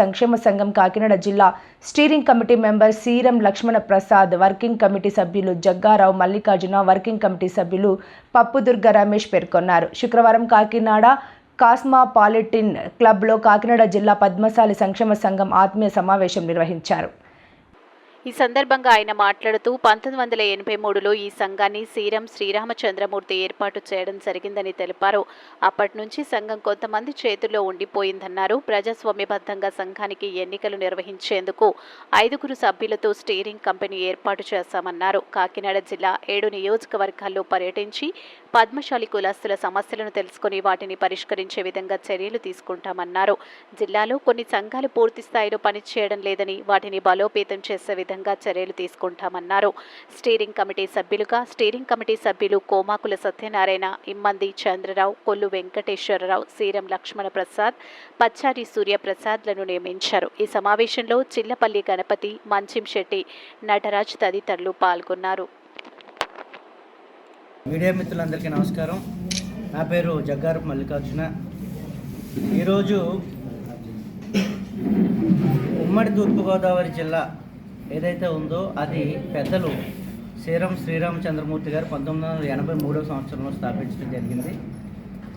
సంక్షేమ సంఘం కాకినాడ జిల్లా steering committee member Seeram Lakshmana Prasad working committee సభ్యులు జగ్గారావు మల్లికార్జున వర్కింగ్ కమిటీ సభ్యులు పప్పుదుర్గ రమేష్ పేర్కొన్నారు. శుక్రవారం కాకినాడ కాస్మాపాలిటిన్ క్లబ్లో కాకినాడ జిల్లా పద్మశాలి సంక్షేమ సంఘం ఆత్మీయ సమావేశం నిర్వహించారు. ఈ సందర్భంగా ఆయన మాట్లాడుతూ పంతొమ్మిది వందల ఎనభై మూడులో ఈ సంఘాన్ని శ్రీరామ్ శ్రీరామచంద్రమూర్తి ఏర్పాటు చేయడం జరిగిందని తెలిపారు. అప్పటి నుంచి సంఘం కొంతమంది చేతుల్లో ఉండిపోయిందన్నారు. ప్రజాస్వామ్యబద్ధంగా సంఘానికి ఎన్నికలు నిర్వహించేందుకు ఐదుగురు సభ్యులతో స్టీరింగ్ కంపెనీ ఏర్పాటు చేశామన్నారు. కాకినాడ జిల్లా ఏడు నియోజకవర్గాల్లో పర్యటించి పద్మశాలి కులస్తుల సమస్యలను తెలుసుకుని వాటిని పరిష్కరించే విధంగా చర్యలు తీసుకుంటామన్నారు. జిల్లాలో కొన్ని సంఘాలు పూర్తి స్థాయిలో పనిచేయడం లేదని వాటిని బలోపేతం చేసే విధంగా చర్యలు తీసుకుంటామన్నారు. స్టీరింగ్ కమిటీ సభ్యులుగా స్టీరింగ్ కమిటీ సభ్యులు కోమాకుల సత్యనారాయణ ఇమ్మంది చంద్రరావు కొల్లు వెంకటేశ్వరరావు సీరం లక్ష్మణ ప్రసాద్ పచ్చారి సూర్యప్రసాద్లను నియమించారు. ఈ సమావేశంలో చిల్లపల్లి గణపతి మంచిం శెట్టి నటరాజ్ తదితరులు పాల్గొన్నారు. మీడియా మిత్రులందరికీ నమస్కారం. నా పేరు జగ్గారు మల్లికార్జున. ఈరోజు ఉమ్మడి తూర్పుగోదావరి జిల్లా ఏదైతే ఉందో అది పెద్దలు శ్రీరామ్ శ్రీరామచంద్రమూర్తి గారు పంతొమ్మిది వందల ఎనభై మూడవ సంవత్సరంలో స్థాపించడం జరిగింది.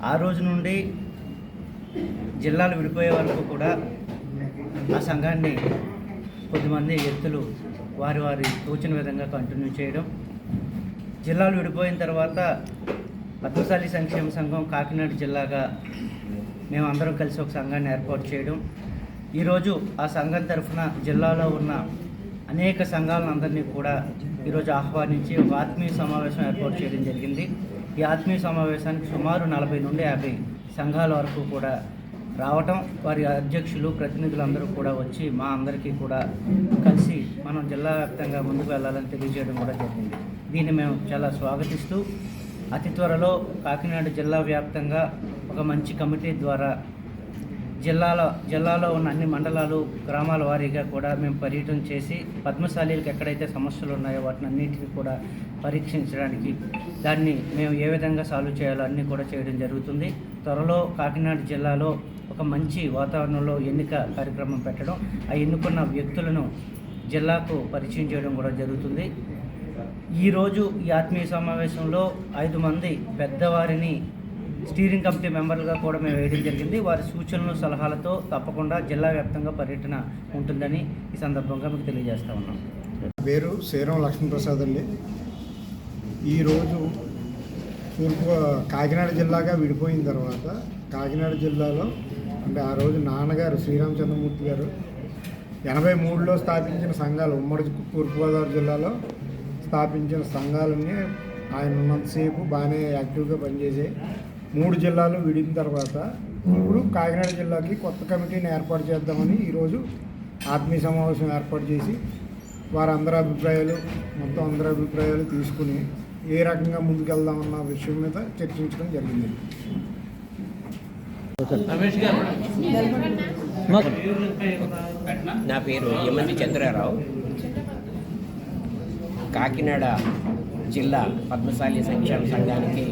ఆ రోజు నుండి జిల్లాలు విడిపోయే వరకు కూడా ఆ సంఘాన్ని కొద్దిమంది వ్యక్తులు వారి వారి తోచిన విధంగా కంటిన్యూ చేయడం. జిల్లాలు విడిపోయిన తర్వాత పద్మశాలి సంక్షేమ సంఘం కాకినాడ జిల్లాగా మేమందరం కలిసి ఒక సంఘాన్ని ఏర్పాటు చేయడం. ఈరోజు ఆ సంఘం తరఫున జిల్లాలో ఉన్న అనేక సంఘాలను అందరినీ కూడా ఈరోజు ఆహ్వానించి ఒక ఆత్మీయ సమావేశం ఏర్పాటు చేయడం జరిగింది. ఈ ఆత్మీయ సమావేశానికి సుమారు నలభై నుండి యాభై సంఘాల వరకు కూడా రావటం వారి అధ్యక్షులు ప్రతినిధులందరూ కూడా వచ్చి మా అందరికీ కూడా కలిసి మనం జిల్లా వ్యాప్తంగా ముందుకు వెళ్ళాలని తెలియజేయడం కూడా జరిగింది. దీన్ని మేము చాలా స్వాగతిస్తూ అతి త్వరలో కాకినాడ జిల్లా వ్యాప్తంగా ఒక మంచి కమిటీ ద్వారా జిల్లాలో జిల్లాలో ఉన్న అన్ని మండలాలు గ్రామాల వారీగా కూడా మేము పర్యటన చేసి పద్మశాలీలకు ఎక్కడైతే సమస్యలు ఉన్నాయో వాటిని అన్నిటికీ కూడా పరీక్షించడానికి దాన్ని మేము ఏ విధంగా సాల్వ్ చేయాలో అన్నీ కూడా చేయడం జరుగుతుంది. త్వరలో కాకినాడ జిల్లాలో ఒక మంచి వాతావరణంలో ఎన్నిక కార్యక్రమం పెట్టడం ఆ ఎన్నుకున్న వ్యక్తులను జిల్లాకు పరిచయం చేయడం కూడా జరుగుతుంది. ఈరోజు ఈ ఆత్మీయ సమావేశంలో ఐదు మంది పెద్దవారిని స్టీరింగ్ కమిటీ మెంబర్లుగా కూడా మేము వేయడం జరిగింది. వారి సూచనలు సలహాలతో తప్పకుండా జిల్లా వ్యాప్తంగా పర్యటన ఉంటుందని ఈ సందర్భంగా మీకు తెలియజేస్తా ఉన్నాం. పేరు శ్రీరామ్ లక్ష్మీప్రసాద్ అండి. ఈరోజు తూర్పు కాకినాడ జిల్లాగా విడిపోయిన తర్వాత కాకినాడ జిల్లాలో అంటే ఆ రోజు నాన్నగారు శ్రీరామచంద్రమూర్తి గారు ఎనభై మూడులో స్థాపించిన సంఘాలు ఉమ్మడి తూర్పుగోదావరి జిల్లాలో స్థాపించిన సంఘాలన్నీ ఆయన ఉన్నంతసేపు బాగానే యాక్టివ్గా పనిచేసాయి. మూడు జిల్లాలు విడిన తర్వాత ఇప్పుడు కాకినాడ జిల్లాకి కొత్త కమిటీని ఏర్పాటు చేద్దామని ఈరోజు ఆత్మీయ సమావేశం ఏర్పాటు చేసి వారందరి అభిప్రాయాలు మొత్తం అందరి అభిప్రాయాలు తీసుకుని ఏ రకంగా ముందుకెళ్దామన్న విషయం మీద చర్చించడం జరిగింది. నా పేరు యమంతి చంద్రారావు. కాకినాడ జిల్లా పద్మశాలి సంక్షేమ సంఘానికి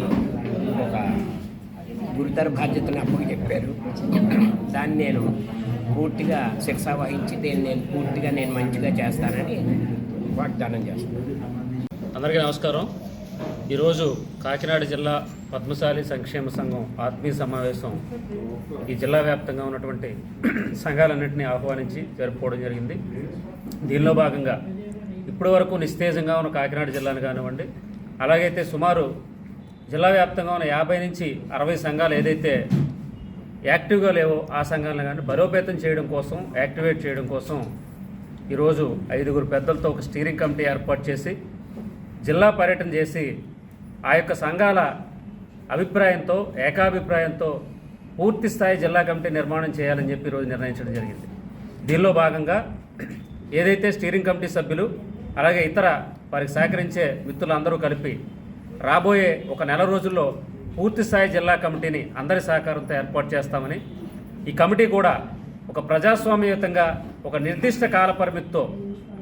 ఒక గురుతర బాధ్యతను అప్పుడు చెప్పారు. దాన్ని నేను పూర్తిగా శిక్ష వహించి దీన్ని నేను పూర్తిగా నేను మంచిగా చేస్తానని వాగ్దానం చేస్తాను అందరికీ నమస్కారం. ఈరోజు కాకినాడ జిల్లా పద్మశాలి సంక్షేమ సంఘం ఆత్మీయ సమావేశం ఈ జిల్లా వ్యాప్తంగా ఉన్నటువంటి సంఘాలన్నింటినీ ఆహ్వానించి జరుపుకోవడం జరిగింది. దీనిలో భాగంగా ఇప్పటి వరకు నిస్తేజంగా ఉన్న కాకినాడ జిల్లాను కానివ్వండి అలాగైతే సుమారు జిల్లా వ్యాప్తంగా ఉన్న యాభై నుంచి అరవై సంఘాలు ఏదైతే యాక్టివ్గా లేవో ఆ సంఘాలను కానీ బలోపేతం చేయడం కోసం యాక్టివేట్ చేయడం కోసం ఈరోజు ఐదుగురు పెద్దలతో ఒక స్టీరింగ్ కమిటీ ఏర్పాటు చేసి జిల్లా పర్యటన చేసి ఆ యొక్క సంఘాల అభిప్రాయంతో ఏకాభిప్రాయంతో పూర్తి స్థాయి జిల్లా కమిటీ నిర్మాణం చేయాలని చెప్పి ఈరోజు నిర్ణయించడం జరిగింది. దీనిలో భాగంగా ఏదైతే స్టీరింగ్ కమిటీ సభ్యులు అలాగే ఇతర వారికి సహకరించే మిత్రులందరూ కలిపి రాబోయే ఒక నెల రోజుల్లో పూర్తిస్థాయి జిల్లా కమిటీని అందరి సహకారంతో ఏర్పాటు చేస్తామని ఈ కమిటీ కూడా ఒక ప్రజాస్వామ్యయుతంగా ఒక నిర్దిష్ట కాల పరిమితితో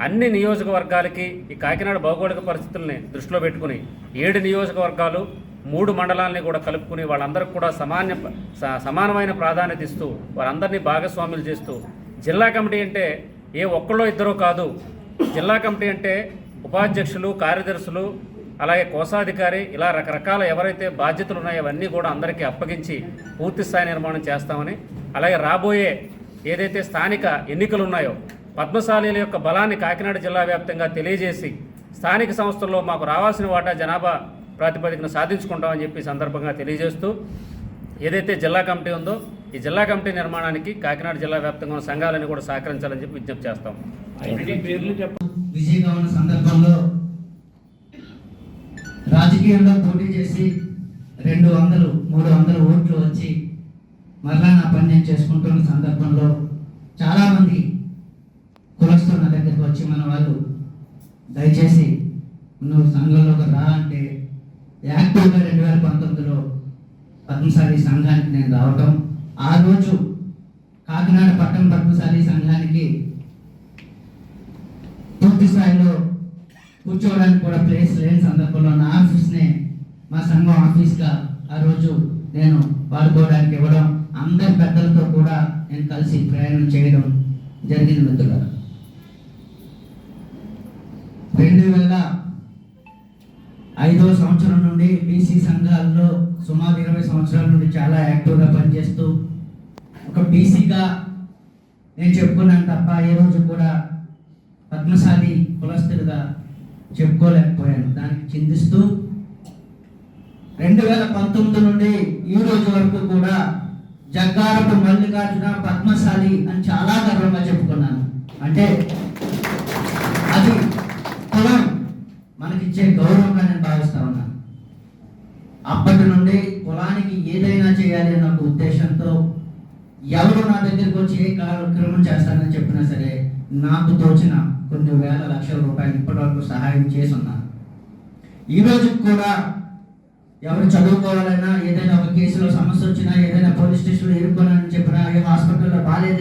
అన్ని నియోజకవర్గాలకి ఈ కాకినాడ భౌగోళిక పరిస్థితుల్ని దృష్టిలో పెట్టుకుని ఏడు నియోజకవర్గాలు మూడు మండలాల్ని కూడా కలుపుకుని వాళ్ళందరికీ కూడా సమాన్య స- సమానమైన ప్రాధాన్యత ఇస్తూ వారందరినీ భాగస్వాములు చేస్తూ జిల్లా కమిటీ అంటే ఏ ఒక్కళ్ళో ఇద్దరో కాదు. జిల్లా కమిటీ అంటే ఉపాధ్యక్షులు కార్యదర్శులు అలాగే కోశాధికారి ఇలా రకరకాల ఎవరైతే బాధ్యతలు ఉన్నాయో అవన్నీ కూడా అందరికీ అప్పగించి పూర్తి స్థాయి నిర్మాణం చేస్తామని అలాగే రాబోయే ఏదైతే స్థానిక ఎన్నికలు ఉన్నాయో పద్మశాలీల యొక్క బలాన్ని కాకినాడ జిల్లా వ్యాప్తంగా తెలియజేసి స్థానిక సంస్థల్లో మాకు రావాల్సిన వాటా జనాభా ప్రాతిపదికన సాధించుకుంటామని చెప్పి సందర్భంగా తెలియజేస్తూ ఏదైతే జిల్లా కమిటీ ఉందో ఈ జిల్లా కమిటీ నిర్మాణానికి కాకినాడ జిల్లా వ్యాప్తంగా ఉన్న సంఘాలని కూడా సహకరించాలని చెప్పి విజ్ఞప్తి చేస్తాం. బిజీగా ఉన్న సందర్భంలో రాజకీయంలో పోటీ చేసి రెండు వందలు మూడు వందల ఓట్లు వచ్చి మరలా నా పని నేను చేసుకుంటున్న సందర్భంలో చాలామంది కులస్తున్న దగ్గరికి వచ్చి మన వాళ్ళు దయచేసి నువ్వు సంఘంలోకి రా అంటే యాక్టివ్గా రెండు వేల పంతొమ్మిదిలో పద్మశాలి సంఘానికి నేను రావటం ఆ రోజు కాకినాడ పట్టణ పద్మశాలి సంఘానికి పూర్తి స్థాయిలో కూర్చోవడానికి కూడా ప్లేస్ లేని సందర్భంలో నా ఆఫీస్నే మా సంఘం ఆఫీస్గా ఆ రోజు నేను వాడుకోవడానికి ఇవ్వడం అందరి పెద్దలతో కూడా నేను కలిసి ప్రయాణం చేయడం జరిగింది మిత్రుల రెండు వేల ఐదో సంవత్సరం నుండి బీసీ సంఘాల్లో సుమారు ఇరవై సంవత్సరాల నుండి చాలా యాక్టివ్గా పనిచేస్తూ ఒక బీసీగా నేను చెప్పుకున్నాను తప్ప ఏ రోజు కూడా పద్మశాలి కులస్తులుగా చెప్పుకోలేకపోయాను. దానికి చిందిస్తూ రెండు వేల పంతొమ్మిది నుండి ఈ రోజు వరకు కూడా జగ్గారపు మల్లికార్జున పద్మశాలి అని చాలా గర్వంగా చెప్పుకున్నాను. అంటే అది కులం మనకిచ్చే గౌరవంగా నేను భావిస్తా ఉన్నాను అప్పటి నుండి కులానికి ఏదైనా చేయాలి అన్న ఉద్దేశంతో ఎవరు నా దగ్గరికి వచ్చి ఏ కార్యక్రమం చేస్తానని చెప్పినా సరే నాకు తోచిన కొన్ని వేల లక్షల రూపాయలు ఇప్పటి వరకు సహాయం చేసి ఉన్నాను ఈ రోజు కూడా ఎవరు చదువుకోవాలన్నా ఏదైనా ఒక కేసులో సమస్య వచ్చినా ఏదైనా పోలీస్ స్టేషన్లో ఇరుక్కోనని చెప్పినా ఏ హాస్పిటల్లో బాగాలేదు